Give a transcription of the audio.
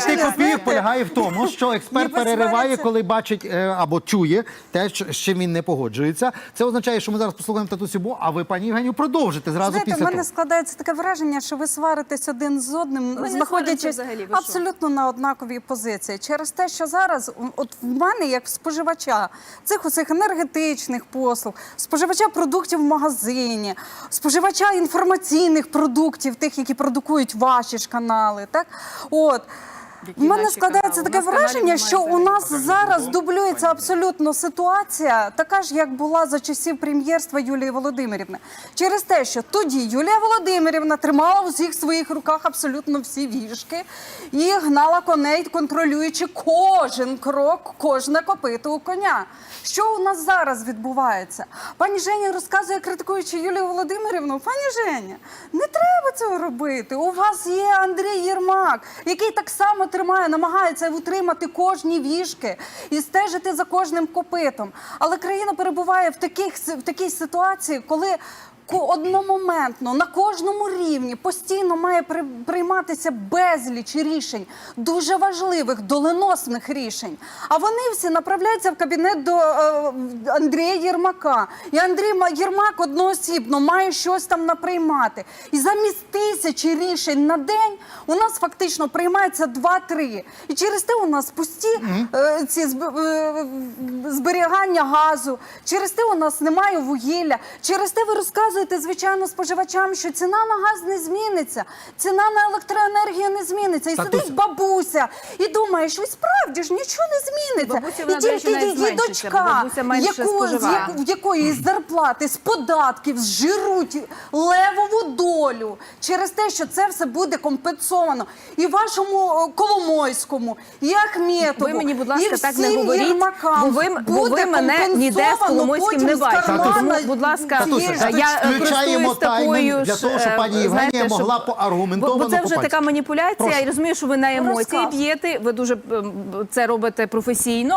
п'яти копійок полягає в тому, що експерт перериває, коли бачить е, або чує те, що- з чим він не погоджується. Це означає, що ми зараз послухаємо татусю Бо, а ви, пані Євгенію, продовжите зразу Знаєте, в мене складається таке враження, що ви сваритесь один з одним, не сваримося знаходячись взагалі, ви що? абсолютно на однаковій позиції. Через те, що зараз, от в мене, як споживача цих усіх енергетичних послуг, споживача продуктів в магазині, споживача інформаційних продуктів, тих, які продукують ваші ж канали, так от. В мене складається? Таке враження, що у нас зараз дублюється абсолютно ситуація, така ж, як була за часів прем'єрства Юлії Володимирівни. Через те, що тоді Юлія Володимирівна тримала в усіх своїх руках абсолютно всі вішки і гнала коней, контролюючи кожен крок, кожне копито у коня. Що у нас зараз відбувається? Пані Женя розказує, критикуючи Юлію Володимирівну. Пані Женя, не треба робити. У вас є Андрій Єрмак, який так само тримає, намагається утримати кожні віжки і стежити за кожним копитом. Але країна перебуває в таких в такій ситуації, коли ко- одномоментно на кожному рівні постійно має прийматися безліч рішень, дуже важливих, доленосних рішень. А вони всі направляються в кабінет до е, Андрія Єрмака. І Андрій Єрмак одноосібно має щось там наприймати. І замість тисячі рішень на день у нас фактично приймається два-три. І через те у нас пусті е, ці е, зберігання газу, через те у нас немає вугілля, через те ви розказуєте, звичайно, споживачам, що ціна на газ не зміниться, ціна на електроенергію не зміниться. І сидить бабуся і думає, що справді ж нічого не зміниться. Бабуся, і вона, до речі, тільки її зменшиться, бо дочка, бабуся менше яку, з, споживає. як- в якої з зарплати, з податків зжируть левову долю через те, що це все буде компенсовано. І вашому е, Коломойському, і Ахметову, Ви мені, будь ласка, і так не всім говоріть, Єрмакам бо ви, бо ви буде мене ніде з компенсовано Коломойським потім не з бачите. кармана Тому, будь ласка, цієї ж я Включаємо таймінг для того, щоб е, пані Євгенія знаєте, щоб- могла поаргументовано Бо, бо це вже така маніпуляція. Прошу. Я розумію, що ви на емоції б'єте. Ви дуже ем, це робите професійно.